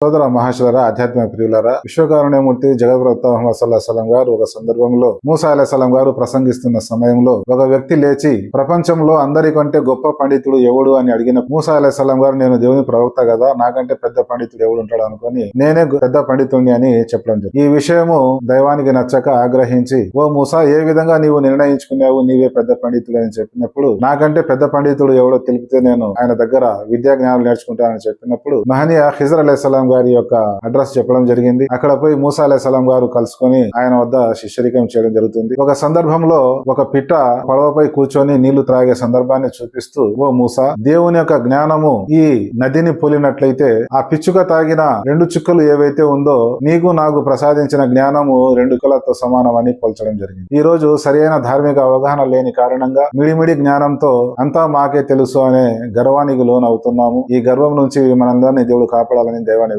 సోదర మహాశులరా ఆధ్యాత్మిక ప్రియులరా విశ్వకారుణ్యమూర్తి జగద్రత సలం గారు ఒక సందర్భంలో మూసా సలం గారు ప్రసంగిస్తున్న సమయంలో ఒక వ్యక్తి లేచి ప్రపంచంలో అందరికంటే గొప్ప పండితుడు ఎవడు? అని అడిగిన మూసా సలం గారు నేను దేవుని ప్రవక్త కదా నాకంటే పెద్ద పండితుడు ఎవడు ఉంటాడు? అనుకొని నేనే పెద్ద పండితుడిని అని చెప్పడం జరిగింది. ఈ విషయము దైవానికి నచ్చక ఆగ్రహించి ఓ మూసా ఏ విధంగా నీవు నిర్ణయించుకున్నావు? నీవే పెద్ద పండితుడు అని చెప్పినప్పుడు నాకంటే పెద్ద పండితుడు ఎవడో తెలిపితే నేను ఆయన దగ్గర విద్యా జ్ఞానం నేర్చుకుంటానని చెప్పినప్పుడు మహనీయ హిజర్ అలైహిస్సలాం గారి యొక్క అడ్రస్ చెప్పడం జరిగింది. అక్కడ పోయి మూసా సలాం గారు కలుసుకొని ఆయన వద్ద శిష్యరికం చేయడం జరుగుతుంది. ఒక సందర్భంలో ఒక పిట్ట పడవపై కూర్చొని నీళ్ళు త్రాగే సందర్భాన్ని చూపిస్తూ ఓ మూసా దేవుని యొక్క జ్ఞానము ఈ నదిని పోలినట్లయితే ఆ పిచ్చుక తాగిన రెండు చుక్కలు ఏవైతే ఉందో నీకు నాకు ప్రసాదించిన జ్ఞానము రెండు కులతో సమానమని పోల్చడం జరిగింది. ఈ రోజు సరైన ధార్మిక అవగాహన లేని కారణంగా మిడిమిడి జ్ఞానంతో అంతా మాకే తెలుసు అనే గర్వానికి లోనవుతున్నాము. ఈ గర్వం నుంచి మనందరినీ దేవుడు కాపాడాలని దైవాన్ని